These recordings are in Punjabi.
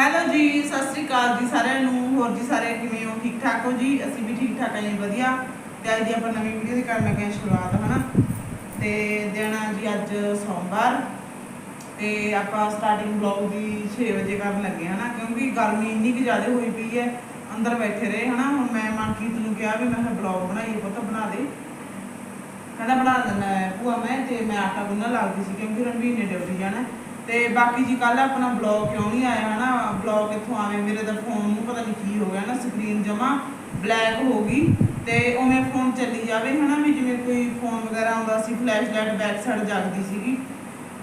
ਹੈਲੋ ਜੀ, ਸਤਿ ਸ੍ਰੀ ਅਕਾਲ ਜੀ ਸਾਰਿਆਂ ਨੂੰ। ਹੋਰ ਜੀ ਸਾਰੇ ਕਿਵੇਂ ਹੋ? ਠੀਕ ਠਾਕ ਹੋ ਜੀ? ਅਸੀਂ ਵੀ ਠੀਕ ਠਾਕ ਹਾਂ ਜੀ, ਵਧੀਆ। ਤੇ ਅੱਜ ਦੀ ਆਪਾਂ ਨਵੀਂ ਵੀਡੀਓ ਦੀ ਕਰਨ ਲੱਗੇ ਹਾਂ ਸ਼ੁਰੂਆਤ, ਹਨਾ? ਤੇ ਦਿਨ ਆ ਜੀ ਅੱਜ ਸੋਮਵਾਰ। ਤੇ ਆਪਾਂ ਸਟਾਰਟਿੰਗ ਬਲੌਗ ਦੀ 6 ਵਜੇ ਕਰਨ ਲੱਗੇ ਹਨਾ? ਕਿਉਂਕਿ ਗਰਮੀ ਇੰਨੀ ਕੁ ਜ਼ਿਆਦਾ ਹੋਈ ਪਈ ਹੈ, ਅੰਦਰ ਬੈਠੇ ਰਹੇ, ਹਨਾ? ਹੁਣ ਮੈਂ ਮਨਕੀਤ ਨੂੰ ਕਿਹਾ ਵੀ ਮੈਂ ਬਲੌਗ ਬਣਾਈਏ ਪੁੱਤ, ਬਣਾ ਦੇ। ਕਹਿੰਦਾ ਬਣਾ ਦਿੰਦਾ ਭੂਆ ਮੈਂ, ਤੇ ਮੈਂ ਆਟਾ ਗੁੰਨਣ ਲੱਗਦੀ ਸੀ, ਕਿਉਂਕਿ ਰਣਵੀਰ ਨੇ ਡਿਊਟੀ ਜਾਣਾ। ਤੇ ਬਾਕੀ ਜੀ ਕੱਲ ਆਪਣਾ ਬਲੌਗ ਕਿਉਂ ਨਹੀਂ ਆਇਆ, ਹਨਾ? ਬਲੌਗ ਕਿੱਥੋਂ ਆਵੇ? ਮੇਰੇ ਦਾ ਫੋਨ ਨੂੰ ਪਤਾ ਨਹੀਂ ਕੀ ਹੋ ਗਿਆ ਨਾ ਸਕਰੀਨ ਜਮਾ ਬਲੈਕ ਹੋ ਗਈ ਤੇ ਉਵੇਂ ਫੋਨ ਚੱਲੀ ਜਾਵੇ, ਹਨਾ? ਵੀ ਜਿਵੇਂ ਕੋਈ ਫੋਨ ਵਗੈਰਾ ਆਉਂਦਾ ਸੀ ਫਲੈਸ਼ ਲਾਈਟ ਬੈਕ ਸਾਈਡ ਜਗਦੀ ਸੀਗੀ।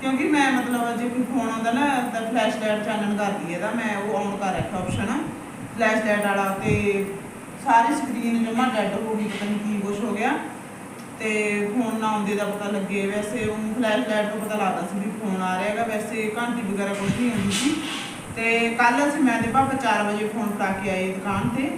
ਕਿਉਂਕਿ ਮੈਂ ਮਤਲਬ ਜੇ ਕੋਈ ਫੋਨ ਆਉਂਦਾ ਨਾ, ਤਾਂ ਫਲੈਸ਼ ਲਾਈਟ ਚਾਨਣ ਕਰਦੀ ਹੈ ਤਾਂ ਮੈਂ ਉਹ ਆਨ ਕਰ ਰੱਖਿਆ ਆਪਸ਼ਨ ਫਲੈਸ਼ ਲਾਈਟ ਵਾਲਾ ਤੇ ਸਾਰੀ ਸਕਰੀਨ ਜਮਾ ਡੈਡ ਹੋ ਗਈ, ਪਤਾ ਨਹੀਂ ਕੀ ਕੁਛ ਹੋ ਗਿਆ। ਤੇ ਫੋਨ ਨਾ ਆਉਂਦੇ ਦਾ ਪਤਾ ਲੱਗੇ, ਵੈਸੇ ਉਹ ਫਲੈਸ਼ ਲਾਈਟ ਤੋਂ ਪਤਾ ਲੱਗਦਾ ਸੀ ਫੋਨ ਆ ਰਿਹਾ ਹੈਗਾ, ਵੈਸੇ ਘੰਟੀ ਵਗੈਰਾ ਕੁਝ ਨਹੀਂ ਆਉਂਦੀ ਸੀ। ਤੇ ਕੱਲ ਅਸੀਂ ਮੈਂ ਤੇ ਪਾਪਾ 4 ਵਜੇ ਫੋਨ ਫੜਾ ਕੇ ਆਏ ਦੁਕਾਨ ਤੇ।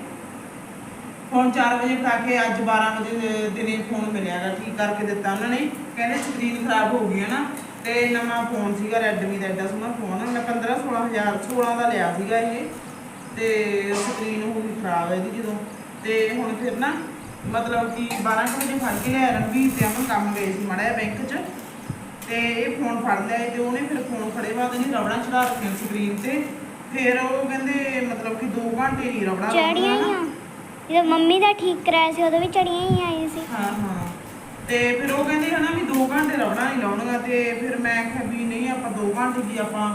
ਫੋਨ 4 ਵਜੇ ਫੜਾ ਕੇ ਅੱਜ 12 ਵਜੇ ਦਿਨੇ ਫੋਨ ਮਿਲਿਆਗਾ ਠੀਕ ਕਰਕੇ ਦਿੱਤਾ ਉਹਨਾਂ ਨੇ। ਕਹਿੰਦੇ ਸਕਰੀਨ ਖਰਾਬ ਹੋ ਗਈ ਹੈ ਨਾ, ਤੇ ਨਵਾਂ ਫੋਨ ਸੀਗਾ ਰੈਡਮੀ ਦਾ ਐਡਾ ਸੋਹਣਾ ਫੋਨ ਮੈਂ 15 16000 16 ਦਾ ਲਿਆ ਸੀਗਾ ਇਹ। ਤੇ ਸਕਰੀਨ ਹੋ ਗਈ ਖਰਾਬ ਇਹਦੀ ਜਦੋਂ। ਤੇ ਹੁਣ ਫਿਰ ਨਾ, ਮਤਲਬ ਕਿ 12 ਕੁ ਵਜੇ ਫੜ ਕੇ ਲਿਆ ਰਣਵੀਰ ਤੇ ਅਮਨ ਕੰਮ ਗਏ ਸੀ ਮੜਿਆ ਬੈਂਕ 'ਚ। ਤੇ ਇਹ ਫੋਨ ਫੜ ਲਿਆ ਤੇ ਉਹਨੇ ਫਿਰ ਫੋਨ ਫੜੇ ਬਾਅਦ ਨਹੀਂ ਰਬੜਾਂ ਚੜਾ ਰੱਖੀਆਂ ਸਕਰੀਨ ਤੇ। ਫਿਰ ਉਹ ਕਹਿੰਦੇ ਮਤਲਬ ਕਿ 2 ਘੰਟੇ ਨਹੀਂ ਰਬੜਾਂ ਚੜੀਆਂ ਹੀ ਆ। ਜਦੋਂ ਮੰਮੀ ਦਾ ਠੀਕ ਕਰਾਇਆ ਸੀ ਉਦੋਂ ਵੀ ਚੜੀਆਂ ਹੀ ਆਈਆਂ ਸੀ। ਹਾਂ ਹਾਂ। ਤੇ ਫਿਰ ਉਹ ਕਹਿੰਦੇ ਹਨਾ ਵੀ 2 ਘੰਟੇ ਰਬੜਾਂ ਨਹੀਂ ਲਾਉਣਗਾ ਤੇ ਫਿਰ ਮੈਂ ਕਿਹਾ ਵੀ ਨਹੀਂ ਆਪਾਂ 2 ਘੰਟੇ ਦੀ ਆਪਾਂ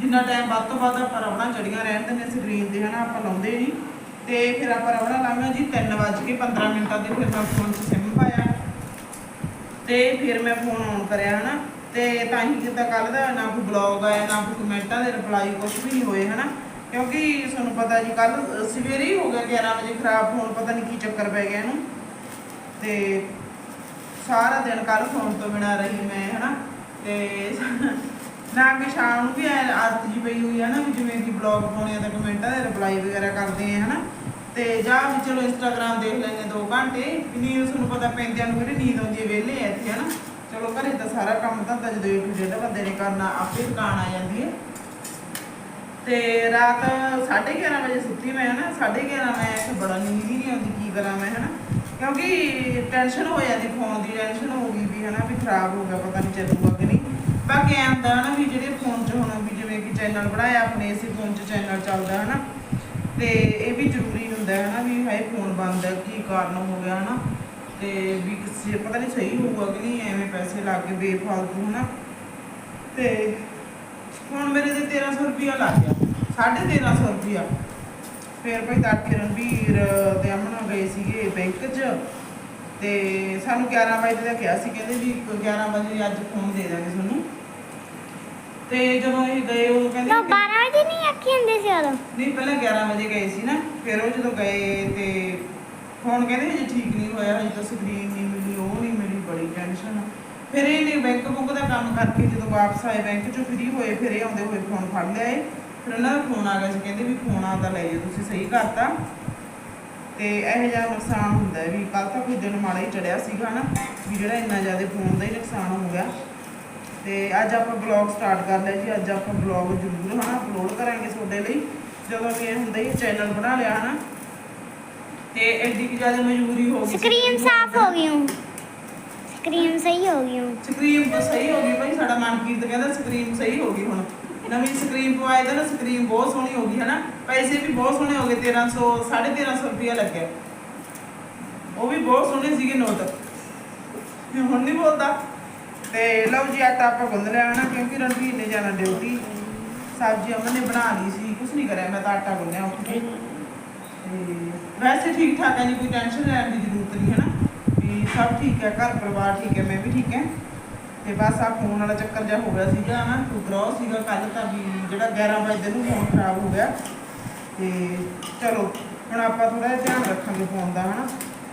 ਜਿੰਨਾ ਟਾਈਮ ਵੱਧ ਤੋਂ ਵੱਧ ਆਪਾਂ ਰਬੜਾਂ ਚੜੀਆਂ ਰਹਿਣ ਦਿੰਦੇ ਸਕਰੀਨ ਤੇ ਹਨਾ ਆਪਾਂ ਲਾਉਂਦੇ ਨਹੀਂ। ਤੇ ਫਿਰ ਆਪਾਂ ਰਬੜਾਂ ਲਾਵਾਂਗੇ ਜੀ 3:15 ਮਿੰਟਾਂ ਦੇ ਫਿਰ ਮੈਂ ਫੋਨ 'ਚ ਤੇ ਫਿਰ ਮੈਂ ਫੋਨ ਆਨ ਕਰਿਆ ਹਨਾ। ਤੇ ਤਾਂ ਹੀ ਕਿਤਾ ਕੱਲ ਦਾ ਨਾ ਕੋਈ ਬਲੌਗ ਆਇਆ, ਨਾ ਕੋਈ ਕਮੈਂਟਾਂ ਦੇ ਰਿਪਲਾਈ ਕੁਝ ਵੀ ਨਹੀਂ ਹੋਏ ਹਨਾ। ਕਿਉਂਕਿ ਤੁਹਾਨੂੰ ਪਤਾ ਜੀ ਕੱਲ ਸਵੇਰੇ ਹੀ ਹੋ ਗਿਆ 11 ਵਜੇ ਖਰਾਬ ਫੋਨ ਪਤਾ ਨਹੀਂ ਕੀ ਚੱਕਰ ਪੈ ਗਿਆ ਇਹਨੂੰ। ਤੇ ਸਾਰਾ ਦਿਨ ਕੱਲ ਫੋਨ ਤੋਂ ਬਿਨਾ ਰਹੀ ਮੈਂ ਹਨਾ। ਤੇ ਨਾ ਕਿ ਸ਼ਾਮ ਨੂੰ ਵੀ ਆਦਤ ਜੀ ਪਈ ਹੋਈ ਹੈ ਨਾ, ਜਿਵੇਂ ਕਿ ਬਲੌਗ ਪਾਉਣੇ ਆ ਤਾਂ ਕਮੈਂਟਾਂ ਦੇ ਰਿਪਲਾਈ ਵਗੈਰਾ ਕਰਦੇ ਆ ਹਨਾ। ਤੇ ਜਾਂ ਵੀ ਚਲੋ ਇੰਸਟਾਗ੍ਰam ਦੇਖ ਲੈਂਦੇ 2 ਘੰਟੇ। ਨੀਂਦ ਤੁਹਾਨੂੰ ਪਤਾ ਪੈਂਦਿਆਂ ਨੂੰ ਕਿਹੜੀ ਨੀਂਦ ਆਉਂਦੀ ਹੈ ਵਿਹਲੇ ਆ ਇੱਥੇ, ਹਨਾ? ਚਲੋ ਘਰੇ ਤਾਂ ਸਾਰਾ ਕੰਮ ਤਾਂ ਜਦੋਂ ਇੱਕ ਜਿਹੜਾ ਬੰਦੇ ਨੇ ਕਰਨਾ, ਆਪੇ ਦੁਕਾਨ ਆ ਜਾਂਦੀ ਹੈ। ਤੇ ਰਾਤ 11:30 ਵਜੇ ਸੁੱਤੀ ਮੈਂ, ਹਨਾ? 11:30 ਮੈਂ ਕਿ ਬੜਾ ਨੀਂਦ ਹੀ ਨਹੀਂ ਆਉਂਦੀ, ਕੀ ਕਰਾਂ ਮੈਂ, ਹਨਾ? ਕਿਉਂਕਿ ਟੈਨਸ਼ਨ ਹੋ ਜਾਂਦੀ ਫੋਨ ਦੀ ਟੈਨਸ਼ਨ ਹੋ ਗਈ ਵੀ, ਹਨਾ, ਵੀ ਖਰਾਬ ਹੋ ਗਿਆ, ਪਤਾ ਨਹੀਂ ਚੱਲੂਗਾ ਕਿ ਨਹੀਂ। ਬਾਕੀ ਐਂ ਹੁੰਦਾ, ਹਨਾ, ਵੀ ਜਿਹੜੇ ਫੋਨ 'ਚ ਹੁਣ ਵੀ ਜਿਵੇਂ ਕਿ ਚੈਨਲ ਬਣਾਇਆ, ਆਪਣੇ ਇਸੇ ਫੋਨ 'ਚ ਚੈਨਲ ਚੱਲਦਾ, ਹਨਾ? ਤੇ ਇਹ ਵੀ ਜ਼ਰੂਰੀ ਹੁੰਦਾ ਹੈ ਹਨਾ ਵੀ ਹਾਏ ਫੋਨ ਬੰਦ ਹੈ, ਕੀ ਕਾਰਨ ਹੋ ਗਿਆ ਹਨਾ? ਤੇ ਵੀ ਕਿਸੇ, ਪਤਾ ਨਹੀਂ ਸਹੀ ਹੋਊਗਾ ਕਿ ਨਹੀਂ, ਐਵੇਂ ਪੈਸੇ ਲੱਗ ਗਏ ਬੇਫਾਲਤੂ ਹਨਾ? ਤੇ ਹੁਣ ਮੇਰੇ ਤੇ 1300 ਰੁਪਿਆ ਲੱਗ ਗਿਆ 1350 ਰੁਪਿਆ ਫਿਰ ਭਾਈ ਤੜਕੇ ਰਣਵੀਰ ਤੇ ਅਮਨ ਗਏ ਸੀਗੇ ਬੈਂਕ 'ਚ, ਤੇ ਸਾਨੂੰ 11 ਵਜੇ ਦਾ ਕਿਹਾ ਸੀ, ਕਹਿੰਦੇ ਵੀ 11 ਵਜੇ ਅੱਜ ਫੋਨ ਦੇ ਦਾਂਗੇ ਤੁਹਾਨੂੰ। ਤੇ ਜਦੋਂ ਇਹ ਗਏ ਉਹ ਕਹਿੰਦੇ ਨਾ ਕਿ- 12 ਵਜੇ ਨਹੀਂ ਆਖੀ ਹੁੰਦੇ ਸੀ ਉਦੋਂ? ਨਹੀਂ ਪਹਿਲਾਂ 11 ਵਜੇ ਗਏ ਸੀ ਨਾ ਫਿਰ ਉਹ ਜਦੋਂ ਗਏ ਤੇ ਫੋਨ ਕਹਿੰਦੇ ਹਜੇ ਠੀਕ ਨਹੀਂ ਹੋਇਆ ਹਜੇ ਤਾਂ ਸਕਰੀਨ ਨਹੀਂ ਮਿਲੀ ਉਹ ਨਹੀਂ ਮਿਲੀ ਬੜੀ ਟੈਨਸ਼ਨ ਫਿਰ ਇਹਨੇ ਬੈਂਕ ਬੁੱਕ ਦਾ ਕੰਮ ਕਰਕੇ ਜਦੋਂ ਵਾਪਸ ਆਏ ਬੈਂਕ ਚੋਂ ਫ੍ਰੀ ਹੋਏ ਫਿਰ ਇਹ ਆਉਂਦੇ ਹੋਏ ਫੋਨ ਫੜ ਲਿਆ ਏ ਫਿਰ ਉਹਨਾਂ ਦਾ ਫੋਨ ਆ ਗਿਆ ਸੀ ਕਹਿੰਦੇ ਵੀ ਫੋਨ ਆਉਂਦਾ ਲੈ ਜਾਓ ਤੁਸੀਂ ਸਹੀ ਕਰਤਾ। ਤੇ ਇਹੋ ਜਿਹਾ ਨੁਕਸਾਨ ਹੁੰਦਾ ਵੀ ਕੱਲ ਤਾਂ ਕੋਈ ਦਿਨ ਮਾੜਾ ਹੀ ਚੜਿਆ ਸੀਗਾ ਨਾ ਵੀ ਜਿਹੜਾ ਇੰਨਾ ਜ਼ਿਆਦਾ ਫੋਨ ਦਾ ਹੀ ਨੁਕਸਾਨ ਹੋ ਗਿਆ। ਤੇ ਅੱਜ ਆਪਾਂ ਬਲੌਗ ਸਟਾਰਟ ਕਰ ਲਿਆ ਜੀ। ਅੱਜ ਆਪਾਂ ਬਲੌਗ ਜ਼ਰੂਰ ਹਨਾ ਅਪਲੋਡ ਕਰਾਂਗੇ ਤੁਹਾਡੇ ਲਈ। ਜਦੋਂ ਇਹ ਹੁੰਦਾ ਹੀ ਚੈਨਲ ਬਣਾ ਲਿਆ ਹਨਾ। ਤੇ ਐਡੀ ਕਿ ਜ਼ਿਆਦਾ ਮਜਬੂਰੀ ਹੋ ਗਈ ਸਕਰੀਨ ਸਾਫ਼ ਹੋ ਗਈ ਹੂੰ ਸਕਰੀਨ ਸਹੀ ਹੋ ਗਈ ਹੂੰ ਸਕਰੀਨ ਤਾਂ ਸਹੀ ਹੋ ਗਈ ਭਾਈ ਸਾਡਾ ਮਨਕੀਰਤ ਕਹਿੰਦਾ ਸਕਰੀਨ ਸਹੀ ਹੋ ਗਈ ਹੁਣ। ਨਵੀਂ ਸਕਰੀਨ ਪਵਾਏ ਤਾਂ ਨਾ ਸਕਰੀਨ ਬਹੁਤ ਸੋਹਣੀ ਹੋ ਗਈ ਹਨਾ। ਪੈਸੇ ਵੀ ਬਹੁਤ ਸੋਹਣੇ ਹੋ ਗਏ 1300 1350 ਰੁਪਇਆ ਲੱਗਿਆ। ਉਹ ਵੀ ਬਹੁਤ ਸੋਹਣੇ ਸੀਗੇ ਨੋਟ ਹੁਣ ਨਹੀਂ ਬੋਲਦਾ। ਤੇ ਲਓ ਜੀ ਆਟਾ ਆਪਾਂ ਗੁੰਨ ਲਿਆ ਨਾ, ਕਿਉਂਕਿ ਰਣਵੀਰ ਨੇ ਜਾਣਾ ਡਿਊਟੀ। ਸਬਜ਼ੀ ਅਮਨ ਨੇ ਬਣਾ ਲਈ ਸੀ ਕੁਝ ਨਹੀਂ ਕਰਿਆ, ਮੈਂ ਤਾਂ ਆਟਾ ਗੁੰਨਿਆ ਉੱਠ ਕੇ। ਤੇ ਵੈਸੇ ਠੀਕ ਠਾਕ ਹੈ ਜੀ, ਕੋਈ ਟੈਨਸ਼ਨ ਲੈਣ ਦੀ ਜ਼ਰੂਰਤ ਨਹੀਂ, ਹੈ ਨਾ? ਵੀ ਸਭ ਠੀਕ ਹੈ, ਘਰ ਪਰਿਵਾਰ ਠੀਕ ਹੈ, ਮੈਂ ਵੀ ਠੀਕ ਹੈ। ਤੇ ਬਸ ਆ ਫੋਨ ਵਾਲਾ ਚੱਕਰ ਜਿਹਾ ਹੋ ਗਿਆ ਸੀਗਾ, ਨਾ ਟੁਕਰਾਓ ਸੀਗਾ ਕੱਲ ਤਾਂ ਵੀ ਜਿਹੜਾ 11 ਵਜੇ ਨੂੰ ਫੋਨ ਖਰਾਬ ਹੋ ਗਿਆ। ਤੇ ਚਲੋ, ਹੁਣ ਆਪਾਂ ਥੋੜਾ ਜਿਹਾ ਧਿਆਨ ਰੱਖਾਂਗੇ ਫੋਨ ਦਾ ਹਨਾ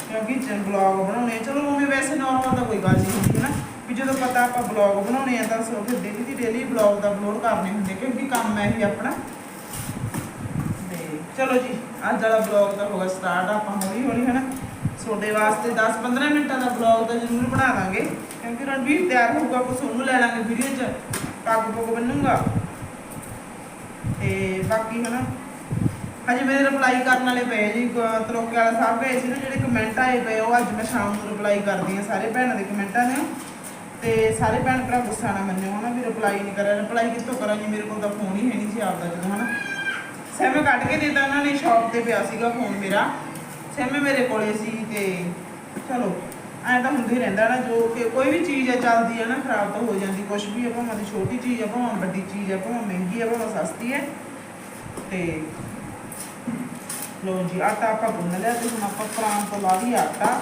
ਕਿਉਂਕਿ ਚੈਨ ਬਲੌਗ ਬਣਾਉਣੇ ਚਲੋ, ਉਵੇਂ ਵੈਸੇ ਨਾਰਮਲ ਤਾਂ ਕੋਈ ਗੱਲ ਨਹੀਂ ਹੁੰਦੀ, ਹੈ ਨਾ? ਵੀ ਜਦੋਂ ਪਤਾ ਆਪਾਂ ਬਲੌਗ ਬਣਾਉਣੇ ਆ ਤਾਂ ਸੋ ਫਿਰ ਡੇਲੀ ਦੀ ਡੇਲੀ ਬਲੌਗ ਦਾ ਅਪਲੋਡ ਕਰਨੇ ਹੁੰਦੇ, ਕਿਉਂਕਿ ਕੰਮ ਹੈ ਹੀ ਆਪਣਾ। ਤੇ ਚਲੋ ਜੀ, ਅੱਜ ਵਾਲਾ ਬਲੌਗ ਤਾਂ ਹੋਗਾ ਸਟਾਰਟ ਆਪਾਂ ਹੌਲੀ ਹੌਲੀ ਹਨਾ, ਤੁਹਾਡੇ ਵਾਸਤੇ 10-15 ਮਿੰਟਾਂ ਦਾ ਬਲੌਗ ਤਾਂ ਜ਼ਰੂਰ ਬਣਾ ਦਾਂਗੇ, ਕਿਉਂਕਿ ਰਣਵੀਰ ਤਿਆਰ ਹੋਊਗਾ ਕੁਛ ਉਹਨੂੰ ਲੈ ਲਾਂਗੇ ਵੀਡੀਓ 'ਚ, ਪੱਗ ਪੁੱਗ ਬੰਨੂਗਾ। ਤੇ ਬਾਕੀ ਹਨਾ, ਹਜੇ ਮੇਰੇ ਰਿਪਲਾਈ ਕਰਨ ਵਾਲੇ ਪਏ ਜੀ ਤਰੋਕੇ ਵਾਲਾ ਸਾਹਿਬ ਗਏ ਸੀ ਨਾ, ਜਿਹੜੇ ਕਮੈਂਟ ਆਏ ਪਏ, ਉਹ ਅੱਜ ਮੈਂ ਸ਼ਾਮ ਨੂੰ ਰਿਪਲਾਈ ਕਰਦੀ ਆ ਸਾਰੇ ਭੈਣਾਂ ਦੇ ਕਮੈਂਟਾਂ ਨੇ। ਤੇ ਸਾਰੇ ਭੈਣ ਭਰਾ ਗੁੱਸਾ ਨਾ ਮੰਨਿਓ, ਹਨਾ, ਵੀ ਰਿਪਲਾਈ ਨਹੀਂ ਕਰਿਆ ਰਿਪਲਾਈ ਕਿੱਥੋਂ ਕਰਾਂ ਜੀ ਮੇਰੇ ਕੋਲ ਤਾਂ ਫੋਨ ਹੀ ਹੈ ਨਹੀਂ ਸੀ ਆਪਦਾ ਜਦੋਂ, ਹਨਾ। ਸਿਮ ਕੱਢ ਕੇ ਦਿੱਤਾ ਉਹਨਾਂ ਨੇ ਸ਼ਾਪ ਤੇ ਪਿਆ ਸੀਗਾ ਫੋਨ ਮੇਰਾ। ਸਿਮ ਮੇਰੇ ਕੋਲੇ ਸੀ ਤੇ ਚਲੋ, ਐਂ ਤਾਂ ਹੁੰਦਾ ਹੀ ਰਹਿੰਦਾ ਨਾ ਜੋ ਕਿ ਕੋਈ ਵੀ ਚੀਜ਼ ਹੈ, ਚੱਲਦੀ ਹੈ ਨਾ, ਖਰਾਬ ਤਾਂ ਹੋ ਜਾਂਦੀ ਕੁਝ ਵੀ ਹੈ, ਭਾਵੇਂ ਛੋਟੀ ਚੀਜ਼ ਹੈ, ਭਾਵੇਂ ਵੱਡੀ ਚੀਜ਼ ਹੈ, ਭਾਵੇਂ ਮਹਿੰਗੀ ਹੈ, ਭਾਵੇਂ ਸਸਤੀ ਹੈ। ਤੇ ਲੋ ਜੀ, ਆਟਾ ਆਪਾਂ ਗੁੰਨ ਲਿਆ ਤੇ ਹੁਣ ਆਪਾਂ ਪਰਾਂ ਤੋਂ ਲਾ ਲਈ ਆਟਾ।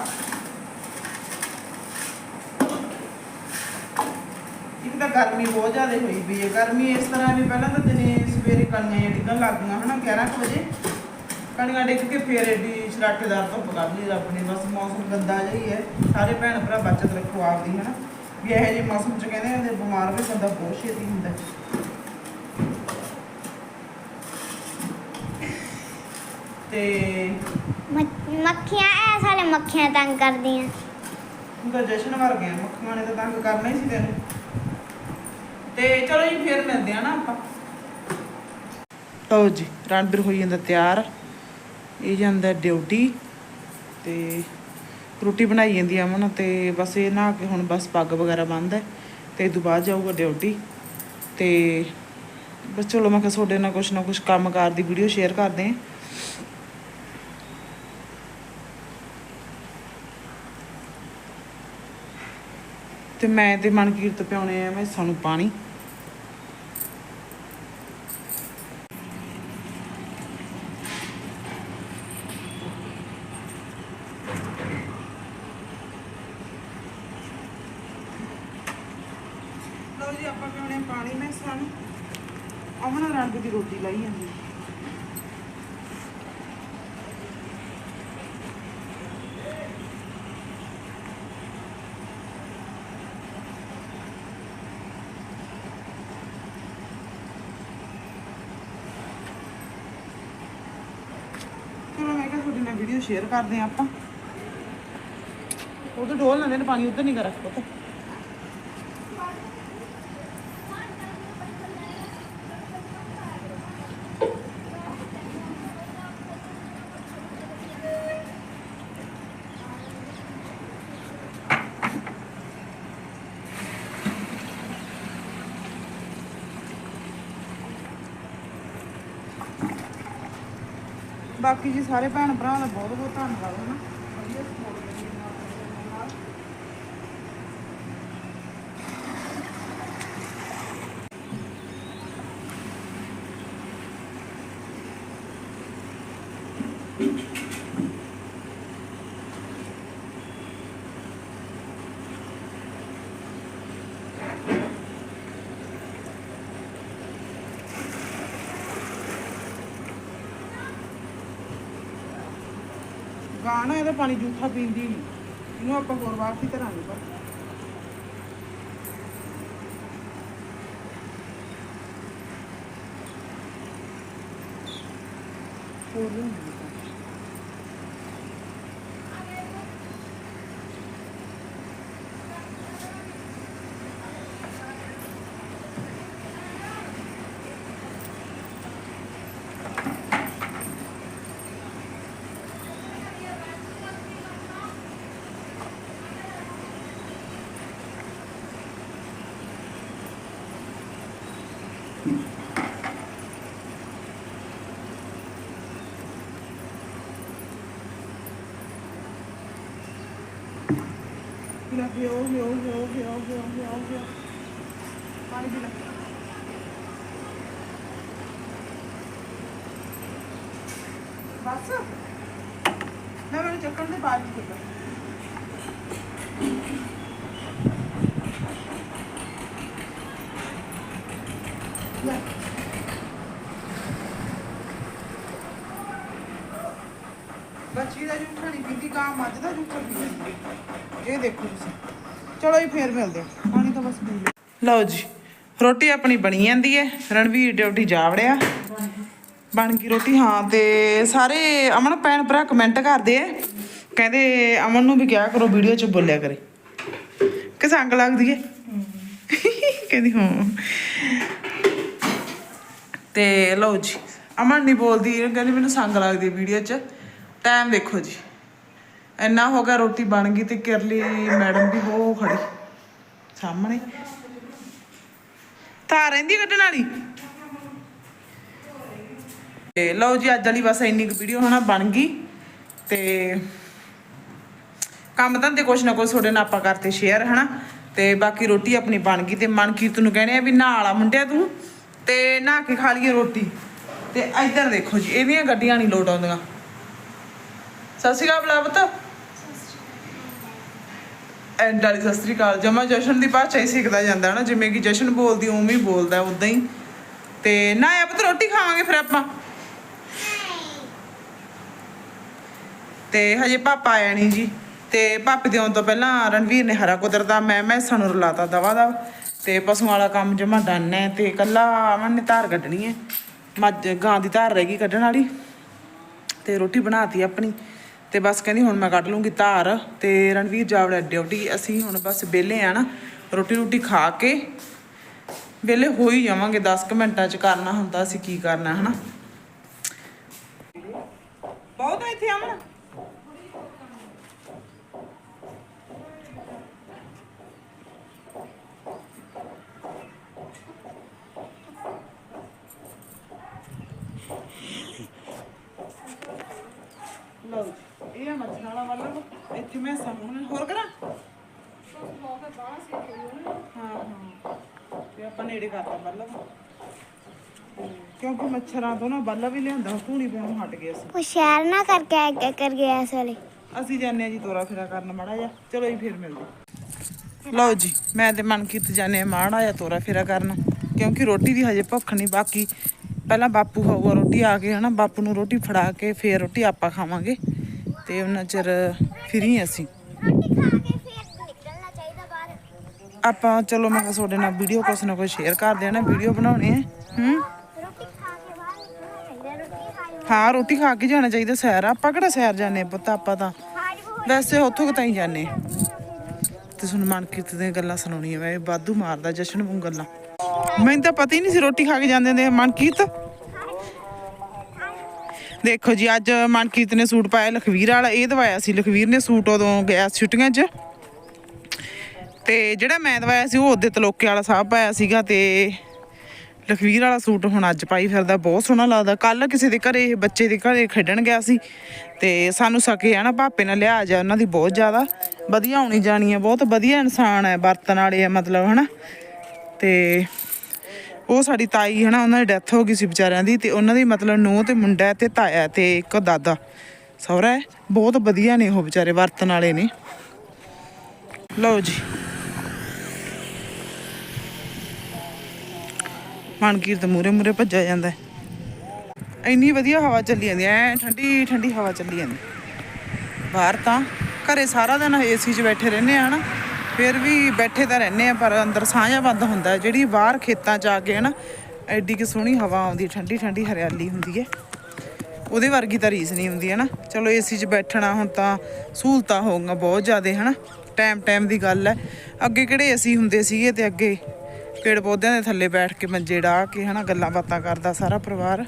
ਇੱਕ ਤਾਂ ਗਰਮੀ ਬਹੁਤ ਜ਼ਿਆਦਾ ਹੋਈ ਪਈ ਹੈ। ਗਰਮੀ ਇਸ ਤਰ੍ਹਾਂ ਵੀ ਪਹਿਲਾਂ ਤਾਂ ਦਿਨੇ ਸਵੇਰੇ ਕਣੀਆਂ ਡਿੱਗਣ ਲੱਗ ਗਈਆਂ ਹਨਾ 11 ਕੁ ਵਜੇ। ਕਣੀਆਂ ਡਿੱਗ ਕੇ ਫੇਰ ਏਡੀ ਛਰਾਟੇਦਾਰ ਧੁੱਪ ਕੱਢ ਲਈ ਰੱਬ ਨੇ। ਬਸ ਮੌਸਮ ਗੰਦਾ ਜਿਹਾ ਹੀ ਹੈ। ਸਾਰੇ ਭੈਣ ਭਰਾ ਬਚਤ ਰੱਖੋ ਆਪਦੀ ਹਨਾ। ਵੀ ਇਹੋ ਜਿਹੇ ਮੌਸਮ ਚ ਕਹਿੰਦੇ ਹੁੰਦੇ ਬਿਮਾਰ ਵੀ ਬੰਦਾ ਬਹੁਤ ਛੇਤੀ ਹੁੰਦਾ। ਤੇ ਮੱਖ- ਮੱਖੀਆਂ ਐ ਸਾਲੇ ਮੱਖੀਆਂ ਤੰਗ ਕਰਦੀਆਂ। ਤਾਂ ਜਸ਼ਨ ਵਰਗੇ ਆ ਮੱਖੀਆਂ ਨੇ ਤਾਂ ਤੰਗ ਕਰਨਾ ਹੀ ਸੀ ਤੈਨੂੰ। ਤੇ ਚਲੋ ਜੀ, ਫੇਰ ਮਿਲਦੇ ਆ ਨਾ ਆਪਾਂ। ਲਓ ਜੀ ਰਣਬੀਰ ਹੋਈ ਜਾਂਦਾ ਤਿਆਰ। ਇਹ ਜਾਂਦਾ ਡਿਊਟੀ ਤੇ ਰੋਟੀ ਬਣਾਈ ਜਾਂਦੀ ਅਮਨ ਤੇ ਬਸ ਇਹ ਨਹਾ ਕੇ ਹੁਣ ਬਸ ਪੱਗ ਵਗੈਰਾ ਬੰਨ੍ਹਦਾ ਹੈ ਤੇ ਤੋਂ ਬਾਅਦ ਜਾਊਗਾ ਡਿਊਟੀ। ਤੇ ਬਸ ਚਲੋ ਮੈਂ ਕਿਹਾ ਤੁਹਾਡੇ ਨਾਲ ਕੁਛ ਨਾ ਕੁਛ ਕੰਮਕਾਰ ਦੀ ਵੀਡੀਓ ਸ਼ੇਅਰ ਕਰਦੇ ਹਾਂ। ਤੇ ਮੈਂ ਤੇ ਮਨਕੀਰਤ ਪਿਆਉਣੇ ਆ, ਮੈਂ ਸਾਨੂੰ ਪਾਣੀ ਲਓ ਜੀ ਆਪਾਂ ਪਿਆਉਣੇ ਪਾਣੀ ਮੈਂ ਸਾਨੂੰ ਅਮਨ ਰੰਗ ਦੀ ਰੋਟੀ ਲਾਈ ਜਾਂਦੀ ਹੈ। ਚਲੋ ਮੈਂ ਕਿਹਾ ਤੁਹਾਡੇ ਨਾਲ ਵੀਡੀਓ ਸ਼ੇਅਰ ਕਰਦੇ ਹਾਂ ਆਪਾਂ। ਉਧਰ ਢੋਲ ਲੈਂਦੇ ਦੇਣ ਪਾਣੀ ਉਧਰ ਨਹੀਂ ਕਰ ਰੱਖ ਪੁੱਤ। ਬਾਕੀ ਜੀ ਸਾਰੇ ਭੈਣ ਭਰਾਵਾਂ ਦਾ ਬਹੁਤ ਬਹੁਤ ਧੰਨਵਾਦ ਹੈ ਨਾ ਵਧੀਆ support ਕਰੀ ਜਾਂਦੇ ਆ ਆਪਣੇ ਨਾਲ। ਨਾ ਇਹਦਾ ਪਾਣੀ ਜੂਠਾ ਪੀਂਦੀ ਨਹੀਂ ਇਹਨੂੰ ਆਪਾਂ ਹੋਰ ਵਾਪਸੀ ਕਰਾਂਗੇ ਪਰ ਹੋਰ ਲਿਆਉਂਦੇ ਹਾਂ। ਵਿਓ ਪਿਓ ਪਿਓ ਪਿਓ ਪਿਓ ਪਿਓ ਪਿਓ ਪਿਓ ਪਾਣੀ ਪੀਲਾ ਬਸ। ਮੈਂ ਮੈਨੂੰ ਚੱਕਣ ਦੇ ਬਾਅਦ ਹੀ ਕਿਹਾ ਲੈ ਬੱਚੀ ਦਾ ਜੂਠਾ ਨਹੀਂ ਪੀਂਦੀ ਕਾਂ ਮੱਝ ਦਾ ਜੂਠਾ ਪੀ ਲੈਂਦੀ ਹੈ। ਇਹ ਦੇਖੋ ਤੁਸੀਂ ਚਲੋ ਜੀ, ਫੇਰ ਮਿਲਦੇ ਹਾਂ। ਪਾਣੀ ਤਾਂ ਬਸ ਪੀ ਲਿਆ ਲਓ ਜੀ, ਰੋਟੀ ਆਪਣੀ ਬਣੀ ਜਾਂਦੀ ਹੈ। ਰਣਵੀਰ ਡਿਊਟੀ ਜਾ ਵੜਿਆ ਬਣ ਗਈ ਰੋਟੀ, ਹਾਂ, ਤੇ ਸਾਰੇ ਅਮਨ ਭੈਣ ਭਰਾ ਕਮੈਂਟ ਕਰਦੇ ਆ। ਕਹਿੰਦੇ ਅਮਨ ਨੂੰ ਵੀ ਕਿਹਾ ਕਰੋ, ਵੀਡੀਓ 'ਚ ਬੋਲਿਆ ਕਰੇ। ਕਿ ਸੰਗ ਲੱਗਦੀ ਹੈ? ਕਹਿੰਦੀ, ਹਾਂ। ਤੇ ਲਓ ਜੀ, ਅਮਨ ਨਹੀਂ ਬੋਲਦੀ, ਕਹਿੰਦੀ ਮੈਨੂੰ ਸੰਗ ਲੱਗਦੀ ਵੀਡੀਓ 'ਚ। ਟਾਈਮ ਦੇਖੋ ਜੀ। ਇੰਨਾ ਹੋ ਗਿਆ ਰੋਟੀ ਬਣ ਗਈ ਤੇ ਕਿਰਲੀ ਮੈਡਮ ਵੀ ਹੋ ਖੜੀ। ਸਾਹਮਣੇ। ਤਾਂ ਰਹਿੰਦੀ ਕੱਢਣ ਵਾਲੀ? ਤੇ ਲਓ ਜੀ, ਅੱਜ ਵਾਲੀ ਬਸ ਇੰਨੀ ਕੁ ਵੀਡੀਓ ਹਨਾ ਬਣ ਗਈ। ਤੇ ਕੰਮ ਧੰਦੇ ਕੁਛ ਨਾ ਕੁਛ ਤੁਹਾਡੇ ਨਾਲ ਆਪਾਂ ਕਰਤੇ ਸ਼ੇਅਰ ਹਨਾ। ਤੇ ਬਾਕੀ ਰੋਟੀ ਆਪਣੀ ਬਣ ਗਈ ਤੇ ਮਨਕੀਰਤ ਨੂੰ ਕਹਿੰਦੇ ਆ ਵੀ ਨਹਾ ਲਾ ਮੁੰਡਿਆ ਤੂੰ ਤੇ ਨਹਾ ਕੇ ਖਾ ਲਈਏ ਰੋਟੀ। ਤੇ ਇੱਧਰ ਦੇਖੋ ਜੀ, ਇਹਦੀਆਂ ਗੱਡੀਆਂ ਨਹੀਂ ਲੋਟ ਆਉਂਦੀਆਂ। ਸਤਿ ਸ਼੍ਰੀ ਅਕਾਲ ਬੁਲਾ ਐਂਡ ਵਾਲੀ ਸਤਿ ਸ਼੍ਰੀ ਅਕਾਲ। ਜਮਾ ਜਸ਼ਨ ਦੀ ਭਾਸ਼ਾ ਹੀ ਸਿੱਖਦਾ ਜਾਂਦਾ ਨਾ ਜਿਵੇਂ ਕਿ ਜਸ਼ਨ ਬੋਲਦੀ, ਉਵੇਂ ਹੀ ਬੋਲਦਾ ਉਦਾਂ ਹੀ। ਤੇ ਨਾ ਆ ਪੁੱਤ, ਰੋਟੀ ਖਾਵਾਂਗੇ ਫਿਰ ਆਪਾਂ। ਤੇ ਹਜੇ ਪਾਪਾ ਆਇਆ ਨਹੀਂ ਜੀ। ਤੇ ਪਾਪੇ ਦੇ ਆਉਣ ਤੋਂ ਪਹਿਲਾਂ ਰਣਵੀਰ ਨੇ ਹਰਾ ਕੁਦਰਤਾ ਮੈਂ ਮੈਸਾਂ ਨੂੰ ਰਲਾਤਾ ਦਵਾ ਦਾ। ਤੇ ਪਸ਼ੂਆਂ ਵਾਲਾ ਕੰਮ ਜਮਾ ਡਨ ਹੈ ਤੇ ਕੱਲਾ ਅਮਨ ਨੇ ਧਾਰ ਕੱਢਣੀ ਹੈ। ਮੱਝ, ਗਾਂ ਦੀ ਧਾਰ ਰਹਿ ਗਈ ਕੱਢਣ ਵਾਲੀ। ਤੇ ਰੋਟੀ ਬਣਾਤੀ ਆਪਣੀ। ਤੇ ਬਸ ਕਹਿੰਦੀ ਹੁਣ ਮੈਂ ਕੱਢ ਲੂੰਗੀ ਧਾਰ ਤੇ ਰਣਵੀਰ ਜਾਵੜਾ ਡਿਊਟੀ ਅਸੀਂ ਹੁਣ ਬਸ ਵਿਹਲੇ ਆ ਨਾ, ਰੋਟੀ ਰੋਟੀ ਖਾ ਕੇ ਵਿਹਲੇ ਹੋ ਹੀ ਜਾਵਾਂਗੇ 10 ਕੁ ਮਿੰਟਾਂ ਚ ਕਰਨਾ ਹੁੰਦਾ, ਅਸੀਂ ਕੀ ਕਰਨਾ, ਹਨਾ ਬਹੁਤ ਆ ਇੱਥੇ ਆਵਣ ਲਓ ਜੀ, ਇਹ ਆ ਮੱਛਰਾਂ ਵਾਲਾ ਮਤਲਬ ਇੱਥੇ ਮੈਂ ਸਾਹਮਣੇ ਹੋਰ ਕਰਾਂ ਹਾਂ ਹਾਂ। ਤੇ ਆਪਾਂ ਨੇੜੇ ਕਰਤਾ ਮਤਲਬ ਕਿਉਂਕਿ ਮੱਛਰਾਂ ਤੋਂ ਨਾ ਬੱਲਾ ਵੀ ਲਿਆਂਦਾ ਧੂਣੀ ਪੈਣੋਂ ਹਟ ਗਏ ਅਸੀਂ। ਉਹ ਸ਼ਹਿਰ ਨਾ ਕਰਕੇ ਆ ਕਰ ਗਿਆ ਇਸ ਵੇਲੇ। ਅਸੀਂ ਜਾਂਦੇ ਆ ਜੀ ਤੋਰਾ ਫੇਰਾ ਕਰਨ ਮਾੜਾ ਜਿਹਾ। ਚਲੋ ਜੀ ਫਿਰ ਮਿਲਦੇ ਲਓ ਜੀ ਮੈਂ ਤੇ ਮਨਕੀਰਤ ਜਾਂਦੇ ਆ ਮਾੜਾ ਜਿਹਾ ਤੋਰਾ ਫੇਰਾ ਕਰਨ। ਕਿਉਂਕਿ ਰੋਟੀ ਦੀ ਹਜੇ ਭੁੱਖ ਨਹੀਂ ਬਾਕੀ। ਪਹਿਲਾਂ ਬਾਪੂ ਖਾਊਗਾ ਰੋਟੀ ਆ ਕੇ ਹਨਾ ਬਾਪੂ ਨੂੰ ਰੋਟੀ ਫੜਾ ਕੇ ਫੇਰ ਰੋਟੀ ਆਪਾਂ ਖਾਵਾਂਗੇ। ਤੇ ਉਹਨਾਂ ਚਿਰ ਫਰੀ ਅਸੀਂ। ਆਪਾਂ ਚਲੋ ਮੈਂ ਤੁਹਾਡੇ ਨਾਲ ਵੀਡੀਓ ਕੁਛ ਨਾ ਕੁਛ ਸ਼ੇਅਰ ਕਰਦੇ ਆ ਨਾ ਵੀਡੀਓ ਬਣਾਉਣੀ ਹੈ ਹੂੰ? ਰੋਟੀ ਖਾ ਕੇ ਹਾਂ ਰੋਟੀ ਖਾ ਜਾਣਾ ਚਾਹੀਦਾ ਸੈਰ। ਆਪਾਂ ਕਿਹੜਾ ਸੈਰ ਆ ਪੁੱਤ ਆਪਾਂ ਤਾਂ। ਵੈਸੇ ਉੱਥੋਂ ਕੁ ਤਾਂ ਹੀ ਜਾਂਦੇ ਆ। ਤੇ ਸੁਣ ਮਨਕੀਰਤ ਦੀਆਂ ਗੱਲਾਂ ਸੁਣਾਉਣੀਆਂ ਵੇ ਬਾਦੂ ਮਾਰਦਾ ਜਸ਼ਨ ਨੂੰ ਗੱਲਾਂ। ਮੈਨੂੰ ਤਾਂ ਪਤਾ ਹੀ ਨਹੀਂ ਸੀ ਰੋਟੀ ਖਾ ਕੇ ਜਾਂਦੇ ਨੇ ਮਨਕੀਰਤ? ਦੇਖੋ ਜੀ, ਅੱਜ ਮਨਕੀਰਤ ਨੇ ਸੂਟ ਪਾਇਆ ਲਖਵੀਰ ਵਾਲਾ, ਇਹ ਦਵਾਇਆ ਸੀ। ਲਖਵੀਰ ਨੇ ਸੂਟ ਉਦੋਂ ਗਿਆ ਛੁੱਟੀਆਂ 'ਚ। ਤੇ ਜਿਹੜਾ ਮੈਂ ਦਵਾਇਆ ਸੀ, ਉਹ ਉਹਦੇ ਤਲੋਕੇ ਵਾਲਾ ਸਾਹਿਬ ਪਾਇਆ ਸੀਗਾ ਤੇ ਲਖਵੀਰ ਵਾਲਾ ਸੂਟ ਹੁਣ ਅੱਜ ਪਾਈ ਫਿਰਦਾ, ਬਹੁਤ ਸੋਹਣਾ ਲੱਗਦਾ। ਕੱਲ ਕਿਸੇ ਦੇ ਘਰੇ, ਬੱਚੇ ਦੇ ਘਰੇ ਖੇਡਣ ਗਿਆ ਸੀ ਤੇ ਸਾਨੂੰ ਸਕੇ ਆ ਨਾ, ਭਾਪੇ ਨਾਲ ਲਿਆ ਜਾ ਉਹਨਾਂ ਦੀ ਬਹੁਤ ਜ਼ਿਆਦਾ। ਵਧੀਆ ਆਉਣੀ ਜਾਣੀ ਹੈ ਬਹੁਤ ਵਧੀਆ ਇਨਸਾਨ ਹੈ ਵਰਤਨ ਵਾਲੇ ਆ ਮਤਲਬ, ਹਨਾ। ਤੇ ਉਹ ਸਾਡੀ ਤਾਈ ਹਨਾ ਉਹਨਾਂ ਦੀ ਡੈਥ ਹੋ ਗਈ ਸੀ ਵਿਚਾਰਿਆਂ ਦੀ ਤੇ ਉਹਨਾਂ ਦੀ ਮਤਲਬ ਨੂੰਹ ਤੇ ਮੁੰਡਾ ਤੇ ਤਾਇਆ ਤੇ ਇੱਕ ਦਾਦਾ। ਸਹੁਰਾ ਹੈ, ਬਹੁਤ ਵਧੀਆ ਨੇ ਉਹ ਵਿਚਾਰੇ ਵਰਤਨ ਵਾਲੇ ਨੇ। ਲਓ ਜੀ। ਮਨਕੀਰਤ ਮੂਰੇ ਮੂਰੇ ਭੱਜਿਆ ਜਾਂਦਾ ਇੰਨੀ ਵਧੀਆ ਹਵਾ ਚੱਲੀ ਜਾਂਦੀ ਐ ਠੰਡੀ ਠੰਡੀ ਹਵਾ ਚੱਲੀ ਜਾਂਦੀ ਬਾਹਰ ਤਾਂ ਘਰੇ ਸਾਰਾ ਦਿਨ ਏਸੀ 'ਚ ਬੈਠੇ ਰਹਿੰਦੇ ਆ ਨਾ ਫਿਰ ਵੀ ਬੈਠੇ ਤਾਂ ਰਹਿੰਦੇ ਆ, ਪਰ ਅੰਦਰ ਸਾਂਝਾ ਬੰਦ ਹੁੰਦਾ ਜਿਹੜੀ ਬਾਹਰ ਖੇਤਾਂ 'ਚ ਆ ਕੇ ਹਨਾ, ਐਡੀ ਕਿ ਸੋਹਣੀ ਹਵਾ ਆਉਂਦੀ ਠੰਡੀ ਠੰਡੀ ਹਰਿਆਲੀ ਹੁੰਦੀ ਹੈ। ਉਹਦੇ ਵਰਗੀ ਤਾਂ ਰੀਸ ਨਹੀਂ ਹੁੰਦੀ ਹੈ ਨਾ ਚਲੋ ਏਸੀ 'ਚ ਬੈਠਣਾ ਹੁਣ ਤਾਂ ਸਹੂਲਤਾਂ ਹੋ ਗਈਆਂ ਬਹੁਤ ਹੈ ਨਾ ਟਾਈਮ ਟਾਈਮ ਦੀ ਗੱਲ ਹੈ। ਅੱਗੇ ਕਿਹੜੇ ਏਸੀ ਹੁੰਦੇ ਸੀਗੇ ਤੇ ਅੱਗੇ ਪੇੜ ਪੌਦਿਆਂ ਦੇ ਥੱਲੇ ਬੈਠ ਕੇ ਮੰਜੇ ਢਾਹ ਕੇ, ਹਨਾ, ਗੱਲਾਂ ਬਾਤਾਂ ਕਰਦਾ ਸਾਰਾ ਪਰਿਵਾਰ।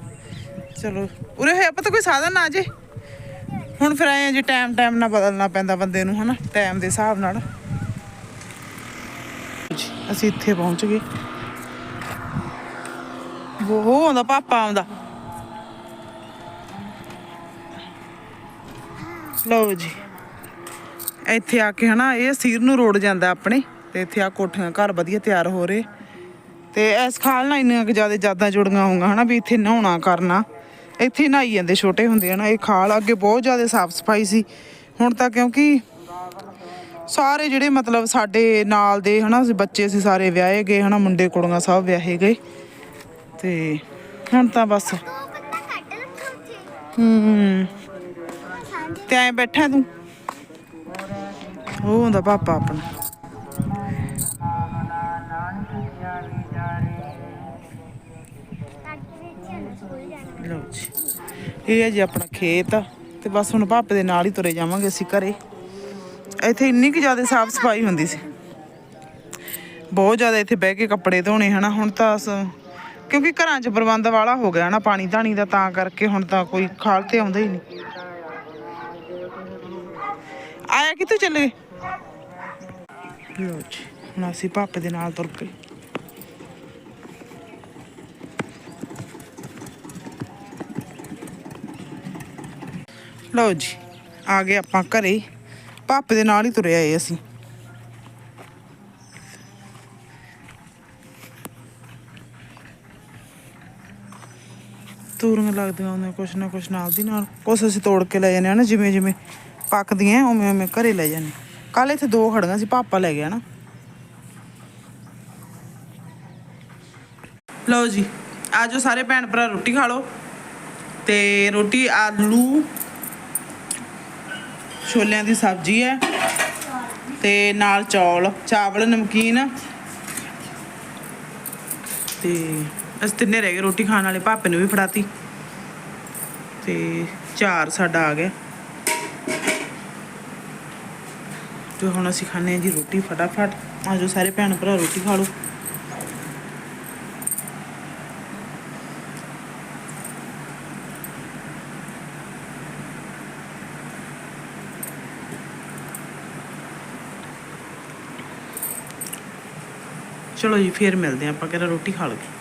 ਚਲੋ, ਉਰੇ ਹੈ ਪਤਾ ਕੋਈ ਸਾਧਨ ਨਾ ਜੇ? ਹੁਣ ਫਿਰ ਆਏ ਜੀ ਟਾਈਮ ਟਾਈਮ ਨਾਲ ਬਦਲਣਾ ਪੈਂਦਾ ਬੰਦੇ ਨੂੰ, ਹਨਾ ਟਾਈਮ ਦੇ ਹਿਸਾਬ ਨਾਲ। ਅਸੀਂ ਇੱਥੇ ਪਹੁੰਚ ਗਏ। ਉਹ ਆਉਂਦਾ, ਪਾਪਾ ਆਉਂਦਾ। ਲਓ ਜੀ, ਇੱਥੇ ਆ ਕੇ ਹਨਾ, ਇਹ ਸੀਰ ਨੂੰ ਰੋੜ ਜਾਂਦਾ ਆਪਣੇ, ਤੇ ਇੱਥੇ ਆ ਕੋਠੀਆਂ ਘਰ ਵਧੀਆ ਤਿਆਰ ਹੋ ਰਹੇ। ਤੇ ਇਸ ਖਾਲ ਨਾਲ ਇੰਨੀਆਂ ਕਿ ਜ਼ਿਆਦਾ ਯਾਦਾਂ ਜੁੜੀਆਂ ਹੋਊਗਾ ਹਨਾ, ਵੀ ਇੱਥੇ ਨਹਾਉਣਾ, ਕਰਨਾ। ਇੱਥੇ ਨਹਾਈ ਜਾਂਦੇ ਛੋਟੇ ਹੁੰਦੇ ਹਨਾ, ਇਹ ਖਾਲ ਅੱਗੇ ਬਹੁਤ ਜ਼ਿਆਦਾ ਸਾਫ਼ ਸਫ਼ਾਈ ਸੀ। ਹੁਣ ਤਾਂ ਕਿਉਂਕਿ ਸਾਰੇ ਜਿਹੜੇ ਮਤਲਬ ਸਾਡੇ ਨਾਲ ਦੇ ਹਨਾ ਅਸੀਂ ਬੱਚੇ ਸੀ ਸਾਰੇ ਵਿਆਹੇ ਗਏ ਹਨਾ ਮੁੰਡੇ ਕੁੜੀਆਂ ਸਭ ਵਿਆਹੇ ਗਏ। ਤੇ ਹੁਣ ਤਾਂ ਬਸ। ਹੂੰ ਤੇ ਐਂ ਬੈਠਾ ਤੂੰ? ਉਹ ਹੁੰਦਾ ਪਾਪਾ ਆਪਣਾ। ਲਓ ਜੀ। ਇਹ ਹੈ ਜੀ ਆਪਣਾ ਖੇਤ ਤੇ ਬਸ ਹੁਣ ਪਾਪੇ ਦੇ ਨਾਲ ਹੀ ਤੁਰੇ ਜਾਵਾਂਗੇ ਅਸੀਂ ਘਰੇ। ਇੱਥੇ ਇੰਨੀ ਕਿ ਜ਼ਿਆਦਾ ਸਾਫ਼ ਸਫ਼ਾਈ ਹੁੰਦੀ ਸੀ। ਬਹੁਤ ਜ਼ਿਆਦਾ ਇੱਥੇ ਬਹਿ ਕੇ ਕੱਪੜੇ ਧੋਣੇ ਹਨਾ, ਹੁਣ ਤਾਂ ਕਿਉਂਕਿ ਘਰਾਂ 'ਚ ਪ੍ਰਬੰਧ ਵਾਲਾ ਹੋ ਗਿਆ ਨਾ ਪਾਣੀ ਧਾਣੀ ਦਾ ਤਾਂ ਕਰਕੇ ਹੁਣ ਤਾਂ ਕੋਈ ਖਾਲ ਤੇ ਆਉਂਦਾ ਹੀ ਨਹੀਂ। ਆਇਆ ਕਿੱਥੇ ਚੱਲੇ? ਲੋ ਜੀ, ਹੁਣ ਅਸੀਂ ਪਾਪੇ ਦੇ ਨਾਲ ਤੁਰ ਪਏ। ਲਓ ਜੀ, ਆ ਗਏ ਆਪਾਂ ਘਰੇ। ਪਾਪੇ ਦੇ ਨਾਲ ਹੀ ਤੁਰੇ ਆਏ ਅਸੀਂ। ਤੂਰੀਆਂ ਲੱਗਦੀਆਂ ਹੁੰਦੀਆਂ ਕੁਛ ਨਾ ਕੁਛ ਨਾਲ ਦੀ ਨਾਲ। ਕੁਛ ਅਸੀਂ ਤੋੜ ਕੇ ਲੈ ਜਾਂਦੇ ਹਾਂ ਨਾ, ਜਿਵੇਂ ਜਿਵੇਂ ਪੱਕਦੀਆਂ, ਉਵੇਂ ਉਵੇਂ ਘਰੇ ਲੈ ਜਾਂਦੇ ਕੱਲ ਇੱਥੇ ਦੋ ਖੜੀਆਂ ਸੀ ਪਾਪਾ ਲੈ ਗਿਆ ਨਾ। ਲਓ ਜੀ, ਆਜੋ ਸਾਰੇ ਭੈਣ ਭਰਾ ਰੋਟੀ ਖਾ ਲਓ। ਤੇ ਰੋਟੀ, ਆਲੂ ਛੋਲਿਆਂ ਦੀ ਸਬਜ਼ੀ ਹੈ ਤੇ ਨਾਲ ਚੌਲ, ਚਾਵਲ, ਨਮਕੀਨ ਤੇ ਅਸੀਂ ਤਿੰਨੇ ਰਹਿ ਗਏ ਰੋਟੀ ਖਾਣ ਵਾਲੇ ਪਾਪੇ ਨੂੰ ਵੀ ਫੜਾਤੀ ਤੇ ਚਾਰ ਸਾਡਾ ਆ ਗਿਆ। ਤੇ ਹੁਣ ਅਸੀਂ ਖਾਣੇ ਆ ਜੀ ਰੋਟੀ ਫਟਾਫਟ। ਆਜੋ ਸਾਰੇ ਭੈਣ ਭਰਾ ਰੋਟੀ ਖਾ ਲਓ। ਚਲੋ ਜੀ ਫੇਰ ਮਿਲਦੇ ਆਪਾਂ ਕਿਹੜਾ ਰੋਟੀ ਖਾ ਲਈਏ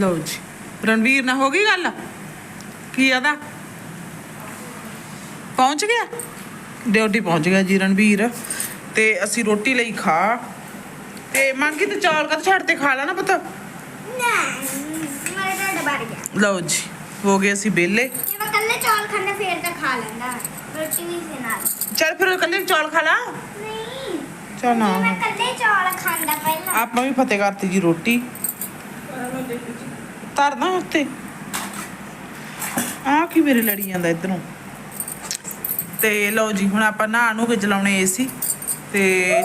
ਲਓ ਜੀ ਰਣਵੀਰ ਨਾਲ ਹੋ ਗਈ ਗੱਲ? ਕੀ ਆਦਾ ਪਹੁੰਚ ਗਿਆ? ਡਿਊਟੀ ਪਹੁੰਚ ਗਿਆ ਜੀ ਰਣਵੀਰ ਤੇ ਅਸੀਂ ਰੋਟੀ ਲਈ ਖਾ। ਤੇ ਕੀ ਤੇ ਚੌਲ ਕਦ ਛੱਡ ਤੇ ਖਾ ਲੈਣਾ ਪਤਾ? ਨਹੀਂ ਮੇਰੇ ਢਿੱਡ ਭਰ ਗਿਆ। ਲਓ ਜੀ ਹੋ ਗਏ ਅਸੀਂ ਮੈਂ ਕੱਲੇ ਚੌਲ ਖਾਣੇ ਫੇਰ ਤਾਂ ਖਾ ਲੈਂਦਾ। ਰੋਟੀ ਵੀ ਸੀ ਨਾਲ। ਚੱਲ ਫਿਰ ਕੱਲੇ ਚੌਲ ਖਾ ਲਾ। ਨਹੀਂ। ਚੱਲ ਨਾ। ਜੇ ਮੈਂ ਕੱਲੇ ਚੌਲ ਖਾਂਦਾ ਪਹਿਲਾਂ। ਆਪਾਂ ਵੀ ਫਤਿਹ ਕਰਤੀ ਜੀ ਰੋਟੀ। ਧਰਨਾ ਉੱਤੇ। ਆ ਕੀ ਮੇਰੇ ਲੜੀ ਜਾਂਦਾ ਇਧਰੋਂ। ਤੇ ਲਓ ਜੀ ਹੁਣ ਆਪਾਂ ਨਹਾ ਨੂੰ ਕੇ ਚਲਾਉਣੇ ਏਸੀ ਤੇ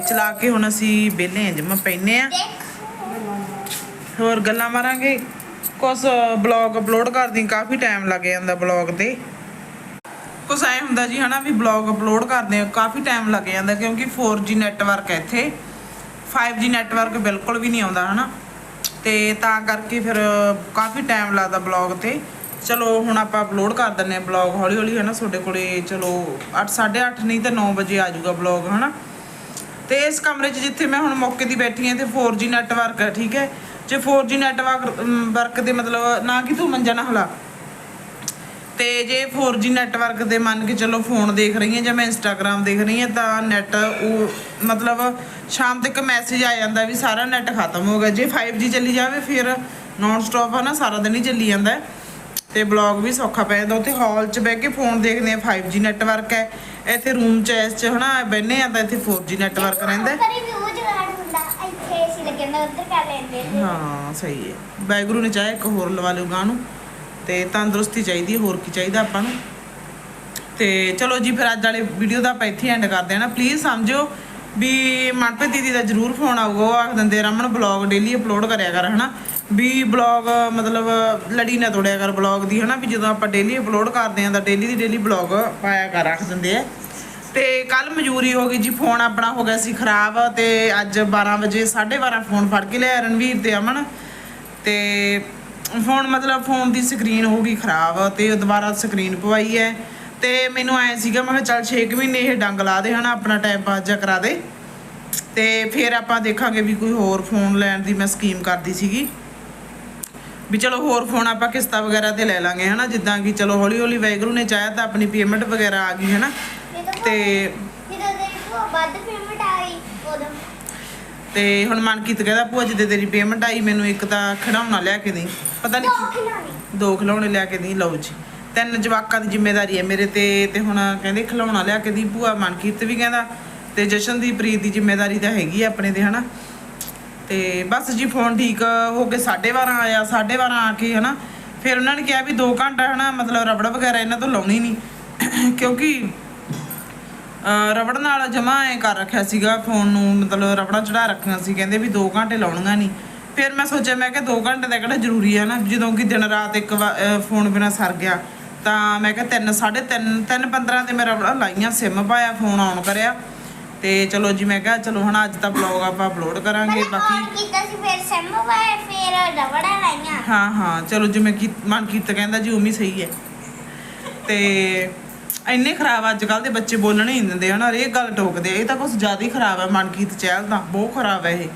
ਚਲਾ ਕੇ ਹੁਣ ਅਸੀਂ ਆਂ ਜਮਾ ਪੈਨੇ ਆ। ਹੋਰ ਗੱਲਾਂ ਮਾਰਾਂਗੇ। ਕੁਛ ਬਲੌਗ ਅਪਲੋਡ ਕਰਦੀ ਕਾਫੀ ਟਾਈਮ ਲੱਗ ਜਾਂਦਾ ਬਲੌਗ ਤੇ। ਕੁਛ ਐ ਹੁੰਦਾ ਜੀ ਹਨਾ ਵੀ ਬਲੌਗ ਅਪਲੋਡ ਕਰਦੇ ਆ ਕਾਫੀ ਟਾਈਮ ਲੱਗ ਜਾਂਦਾ ਕਿਉਂਕਿ 4G ਨੈਟਵਰਕ ਹੈ ਇੱਥੇ। 5G ਨੈਟਵਰਕ ਬਿਲਕੁਲ ਵੀ ਨਹੀਂ ਆਉਂਦਾ ਹਨਾ। ਤੇ ਤਾਂ ਕਰਕੇ ਫਿਰ ਕਾਫੀ ਟਾਈਮ ਲੱਗਦਾ ਬਲੌਗ ਤੇ। ਚਲੋ ਹੁਣ ਆਪਾਂ ਅਪਲੋਡ ਕਰ ਦਿੰਨੇ ਆ ਬਲੌਗ ਹੌਲੀ ਹੌਲੀ ਹਨਾ, ਤੁਹਾਡੇ ਕੋਲੇ ਚਲੋ 8 8:30 ਨਹੀਂ ਤਾਂ 9 ਵਜੇ ਆ ਜਾਊਗਾ ਬਲੌਗ ਹਨਾ। ਤੇ ਇਸ ਕਮਰੇ 'ਚ ਜਿੱਥੇ ਮੈਂ ਹੁਣ ਮੌਕੇ ਦੀ ਬੈਠੀ ਹਾਂ ਤੇ 4G ਨੈਟਵਰਕ ਹੈ, ਠੀਕ ਹੈ। ਜੇ 4G ਨੈਟਵਰਕ ਵਰਕ ਦੇ ਮਤਲਬ ਨਾ ਕਿ ਤੂੰ ਮੰਜਾ ਨਾ ਹਲਾ। ਤੇ ਜੇ 4G ਨੈਟਵਰਕ ਦੇ ਮੰਨ ਕੇ ਚੱਲੋ ਫੋਨ ਦੇਖ ਰਹੀ ਹਾਂ ਜਾਂ ਮੈਂ ਇੰਸਟਾਗ੍ਰam ਦੇਖ ਰਹੀ ਹਾਂ ਤਾਂ ਨੈਟ ਉਹ ਮਤਲਬ ਸ਼ਾਮ ਤੱਕ ਮੈਸੇਜ ਆ ਜਾਂਦਾ ਵੀ ਸਾਰਾ ਨੈਟ ਖਤਮ ਹੋ ਗਿਆ। ਜੇ 5G ਚੱਲੀ ਜਾਵੇ ਫਿਰ ਨਾਨ ਸਟਾਪ ਆ ਨਾ ਸਾਰਾ ਦਿਨ ਹੀ ਚੱਲੀ ਜਾਂਦਾ। ਤੇ ਬਲੌਗ ਵੀ ਸੌਖਾ ਪੈ ਜਾਂਦਾ। ਉੱਥੇ ਹਾਲ 'ਚ ਬਹਿ ਕੇ ਫੋਨ ਦੇਖਦੇ ਆ 5G ਨੈਟਵਰਕ ਹੈ। ਇੱਥੇ ਰੂਮ 'ਚ ਇਸ 'ਚ ਹਨਾ ਬੈਨੇ ਆ ਤਾਂ ਇੱਥੇ 4G ਨੈਟਵਰਕ ਰਹਿੰਦਾ ਹੈ। ਸਹੀ ਹੈ। ਵਾਹਿਗੁਰੂ ਨੇ ਚਾਹਿਆ ਇੱਕ ਹੋਰ ਲਵਾ ਲਿਓ ਗਾਂ ਨੂੰ ਤੇ ਤੰਦਰੁਸਤੀ ਚਾਹੀਦੀ ਹੋਰ ਕੀ ਚਾਹੀਦਾ ਆਪਾਂ ਨੂੰ। ਤੇ ਚਲੋ ਜੀ, ਫਿਰ ਅੱਜ ਵਾਲੇ ਵੀਡੀਓ ਦਾ ਆਪਾਂ ਇੱਥੇ ਐਂਡ ਕਰਦੇ ਹਾਂ ਨਾ। ਪਲੀਜ਼ ਸਮਝਿਓ ਵੀ ਮਨਪ੍ਰੀਤ ਦੀਦੀ ਦਾ ਜ਼ਰੂਰ ਫੋਨ ਆਊਗਾ, ਉਹ ਆਖ ਦਿੰਦੇ ਰਮਨ ਬਲੌਗ ਡੇਲੀ ਅਪਲੋਡ ਕਰਿਆ ਕਰ, ਹਨਾ। ਵੀ ਬਲੌਗ ਮਤਲਬ ਲੜੀ ਨਾ ਤੋੜਿਆ ਕਰ ਬਲੌਗ ਦੀ, ਹਨਾ। ਵੀ ਜਦੋਂ ਆਪਾਂ ਡੇਲੀ ਅਪਲੋਡ ਕਰਦੇ ਆਂ ਤਾਂ ਡੇਲੀ ਦੀ ਡੇਲੀ ਬਲੌਗ ਪਾਇਆ ਕਰ ਰੱਖ ਦਿੰਦੇ ਆ। ਤੇ ਕੱਲ ਮਜੂਰੀ ਹੋ ਗਈ ਜੀ ਫੋਨ ਆਪਣਾ ਹੋ ਗਿਆ ਸੀ ਖਰਾਬ, ਤੇ ਅੱਜ 12 ਵਜੇ 12:30 ਫੋਨ ਫੜ ਕੇ ਲਿਆ ਰਣਵੀਰ ਤੇ ਅਮਨ। ਤੇ ਫੋਨ ਮਤਲਬ ਫੋਨ ਦੀ ਸਕਰੀਨ ਹੋ ਗਈ ਖਰਾਬ ਤੇ ਦੁਬਾਰਾ ਸਕਰੀਨ ਪਵਾਈ ਹੈ ਤੇ ਮੈਨੂੰ ਐ ਸੀਗਾ ਮੈਂ ਕਿਹਾ ਚੱਲ 6 ਮਹੀਨੇ ਇਹ ਡੰਗ ਲਾ ਦੇ ਹਨਾ ਆਪਣਾ ਟਾਈਮ ਪਾਸ ਜਾ ਕਰਾ ਦੇ। ਤੇ ਫਿਰ ਆਪਾਂ ਦੇਖਾਂਗੇ ਵੀ ਕੋਈ ਹੋਰ ਫੋਨ ਲੈਣ ਦੀ ਮੈਂ ਸਕੀਮ ਕਰਦੀ ਸੀਗੀ। ਵੀ ਚਲੋ ਹੋਰ ਫੋਨ ਆਪਾਂ ਕਿਸ਼ਤਾਂ ਵਗੈਰਾ ਤੇ ਲੈ ਲਾਂਗੇ ਹਨਾ ਜਿੱਦਾਂ ਕਿ ਚਲੋ ਹੌਲੀ ਹੌਲੀ ਵਾਹਿਗੁਰੂ ਨੇ ਚਾਹਿਆ ਤਾਂ ਆਪਣੀ ਪੇਮੈਂਟ ਵਗੈਰਾ ਆ ਗਈ ਹਨਾ। ਤੇ ਵੱਧ ਪੇਮੈਂਟ ਤੇ ਹੁਣ ਮਨਕੀਤ ਕਹਿੰਦਾ ਭੂਆ ਜਿੱਦੇ ਤੇਰੀ ਪੇਮੈਂਟ ਆਈ ਮੈਨੂੰ ਇੱਕ ਤਾਂ ਖਿਡੌਣਾ ਲਿਆ ਕੇ ਦੇ ਪਤਾ ਨਹੀਂ ਦੋ ਦੋ ਖਿਡੌਣੇ ਲਿਆ ਕੇ ਦੀ ਲਓ ਜੀ। ਤਿੰਨ ਜਵਾਕਾਂ ਦੀ ਜ਼ਿੰਮੇਵਾਰੀ ਹੈ ਮੇਰੇ ਤੇ ਤੇ ਹੁਣ ਕਹਿੰਦੇ ਖਿਡੌਣਾ ਲਿਆ ਕੇ ਦੀ ਭੂਆ ਮਨਕੀਰਤ ਵੀ ਕਹਿੰਦਾ ਤੇ ਜਸ਼ਨਦੀਪ ਪ੍ਰੀਤ ਦੀ ਜ਼ਿੰਮੇਵਾਰੀ ਤਾਂ ਹੈਗੀ ਆ ਆਪਣੇ ਤੇ ਹਨਾ? ਤੇ ਬਸ ਜੀ ਫੋਨ ਠੀਕ ਹੋ ਕੇ 12:30 ਆਇਆ 12:30 ਆ ਕੇ ਹਨਾ? ਫਿਰ ਉਹਨਾਂ ਨੇ ਕਿਹਾ ਵੀ 2 ਘੰਟਾ ਹਨਾ? ਮਤਲਬ ਰਬੜ ਵਗੈਰਾ ਇਹਨਾਂ ਤੋਂ ਲਾਉਣੀ ਨਹੀਂ ਕਿਉਂਕਿ ਰਬੜ ਨਾਲ ਜਮਾ ਐ ਕਰ ਰੱਖਿਆ ਸੀਗਾ ਫੋਨ ਨੂੰ ਮਤਲਬ ਰਬੜਾਂ ਚੜਾ ਰੱਖੀਆਂ ਸੀ ਕਹਿੰਦੇ ਵੀ 2 ਘੰਟੇ ਲਾਉਣੀਆਂ ਨਹੀਂ ਫਿਰ ਮੈਂ ਸੋਚਿਆ ਮੈਂ ਕਿਹਾ 2 ਘੰਟੇ ਦਾ ਕਿਹੜਾ ਜ਼ਰੂਰੀ ਹੈ ਨਾ ਜਦੋਂ ਕਿ ਦਿਨ ਰਾਤ ਇੱਕ ਫੋਨ ਬਿਨਾ ਸਰ ਗਿਆ। ਤਾਂ ਮੈਂ ਕਿਹਾ 3 3:30 3 15 ਤੇ ਮੈਂ ਰਬੜਾਂ ਲਾਈਆਂ ਸਿਮ ਪਾਇਆ ਫੋਨ ਆਨ ਕਰਿਆ। ਤੇ ਚਲੋ ਜੀ ਮੈਂ ਕਿਹਾ ਚਲੋ ਹੁਣ ਅੱਜ ਦਾ ਵਲੌਗ ਆਪਾਂ ਅਪਲੋਡ ਕਰਾਂਗੇ ਬਾਕੀ ਕੀਤਾ ਸੀ ਫਿਰ ਸੈਮੋ ਵਾਏ ਫਿਰ ਰਬੜਾ ਲਾਈਆਂ। ਹਾਂ ਹਾਂ ਚਲੋ ਜਿਵੇਂ ਕੀ ਮਨਕੀਰਤ ਕਹਿੰਦਾ ਜੀ ਉਮੀ ਸਹੀ ਹੈ। ਤੇ ਇੰਨੇ ਖਰਾਬ ਅੱਜ ਕੱਲ ਦੇ ਬੱਚੇ ਬੋਲਣ ਹੀ ਨਹੀਂ ਦਿੰਦੇ, ਹਨਾ, ਹਰੇਕ ਗੱਲ ਟੋਕਦੇ ਇਹ ਤਾਂ ਕੁਝ ਜ਼ਿਆਦਾ ਹੀ ਖਰਾਬ ਹੈ ਮਨਕੀਰਤ ਚਹਿਲ ਤਾਂ ਬਹੁਤ ਖਰਾਬ ਹੈ ਇਹ।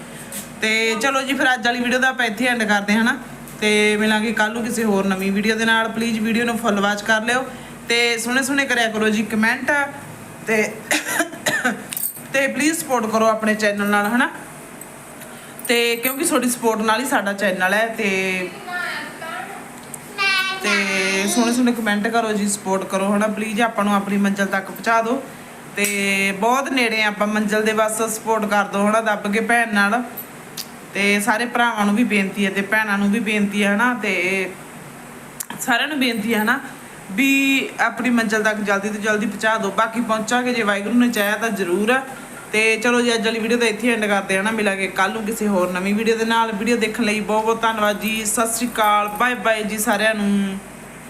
ਤੇ ਚਲੋ ਜੀ, ਫਿਰ ਅੱਜ ਵਾਲੀ ਵੀਡੀਓ ਦਾ ਆਪਾਂ ਇੱਥੇ ਐਂਡ ਕਰਦੇ ਹਾਂ, ਹਨਾ। ਤੇ ਮਿਲਾਂਗੇ ਕੱਲ ਨੂੰ ਕਿਸੇ ਹੋਰ ਨਵੀਂ ਵੀਡੀਓ ਦੇ ਨਾਲ। ਪਲੀਜ਼ ਵੀਡੀਓ ਨੂੰ ਫੁੱਲ ਵਾਚ ਕਰ ਲਿਓ ਤੇ ਸੋਹਣੇ ਸੋਹਣੇ ਕਰਿਆ ਕਰੋ ਜੀ ਕਮੈਂਟ ਤੇ ਤੇ ਪਲੀਜ਼ ਸਪੋਰਟ ਕਰੋ ਆਪਣੇ ਚੈਨਲ ਨਾਲ, ਹਨਾ। ਤੇ ਕਿਉਂਕਿ ਤੁਹਾਡੀ ਸਪੋਰਟ ਨਾਲ ਹੀ ਸਾਡਾ ਚੈਨਲ ਹੈ ਤੇ ਤੇ ਸੋਹਣੇ ਸੋਹਣੇ ਕਮੈਂਟ ਕਰੋ ਜੀ ਸਪੋਰਟ ਕਰੋ, ਹਨਾ? ਪਲੀਜ਼ ਆਪਾਂ ਨੂੰ ਆਪਣੀ ਮੰਜ਼ਿਲ ਤੱਕ ਪਹੁੰਚਾ ਦਿਓ। ਤੇ ਬਹੁਤ ਨੇੜੇ ਆਪਾਂ ਮੰਜ਼ਿਲ ਦੇ ਬਸ ਸਪੋਰਟ ਕਰ ਦਿਓ, ਹਨਾ? ਦੱਬ ਕੇ ਭੈਣ ਨਾਲ। ਤੇ ਸਾਰੇ ਭਰਾਵਾਂ ਨੂੰ ਵੀ ਬੇਨਤੀ ਹੈ ਤੇ ਭੈਣਾਂ ਨੂੰ ਵੀ ਬੇਨਤੀ ਹੈ, ਹਨਾ? ਤੇ ਸਾਰਿਆਂ ਨੂੰ ਬੇਨਤੀ ਹੈ, ਹਨਾ? ਵੀ ਆਪਣੀ ਮੰਜ਼ਿਲ ਤੱਕ ਜਲਦੀ ਤੋਂ ਜਲਦੀ ਪਹੁੰਚਾ ਦਿਓ। ਬਾਕੀ ਪਹੁੰਚਾਂਗੇ ਜੇ ਵਾਹਿਗੁਰੂ ਨੇ ਚਾਹਿਆ ਤਾਂ ਜ਼ਰੂਰ ਆ। ਤੇ ਚਲੋ ਜੀ, ਅੱਜ ਵਾਲੀ ਵੀਡੀਓ ਤਾਂ ਇੱਥੇ ਐਂਡ ਕਰਦੇ ਹਾਂ ਨਾ। ਮਿਲਾਂਗੇ ਕੱਲ ਨੂੰ ਕਿਸੇ ਹੋਰ ਨਵੀਂ ਵੀਡੀਓ ਦੇ ਨਾਲ। ਵੀਡੀਓ ਦੇਖਣ ਲਈ ਬਹੁਤ ਬਹੁਤ ਧੰਨਵਾਦ ਜੀ। ਸਤਿ ਸ਼੍ਰੀ ਅਕਾਲ। ਬਾਏ ਬਾਏ ਜੀ ਸਾਰਿਆਂ ਨੂੰ।